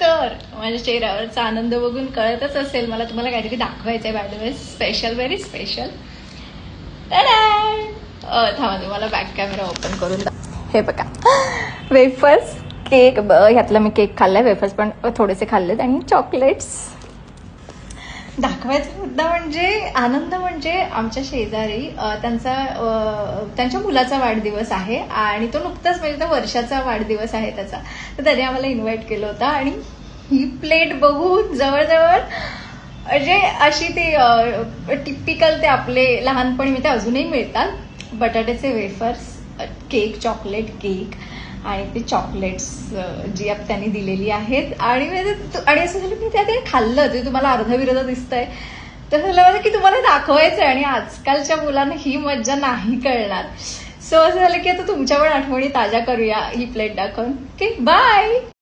तर माझ्या चेहऱ्यावरचा आनंद बघून कळतच असेल. मला तुम्हाला काहीतरी दाखवायचं आहे by the way special very special थांबा तुम्हाला बॅक कॅमेरा ओपन करून हे बघा. वेफर्स केक ह्यातला मी केक खाल्लाय. वेफर्स पण थोडेसे खाल्लेत. आणि चॉकलेट्स दाखवायचा मुद्दा म्हणजे आनंद म्हणजे आमच्या शेजारी त्यांचा त्यांच्या मुलाचा वाढदिवस आहे आणि तो नुकताच म्हणजे तो वर्षाचा वाढदिवस आहे त्याचा. तर त्याने आम्हाला इन्व्हाइट केलं होतं आणि ही प्लेट बघून जवळजवळ म्हणजे अशी ती टिपिकल ते आपले लहानपणी मी ते अजूनही मिळतात बटाट्याचे वेफर्स केक चॉकलेट केक आणि ते चॉकलेट्स जी आप त्यांनी दिलेली आहेत. आणि म्हणजे आणि असं झालं की त्या ते खाल्लं ते तुम्हाला अर्धविरोध दिसतंय. तर झालं की तुम्हाला दाखवायचं आहे आणि आजकालच्या मुलांना ही मज्जा नाही कळणार. सो असं झालं की आता तुमच्या पण आठवणी ताज्या करूया. ही प्लेट दाखवून. Okay bye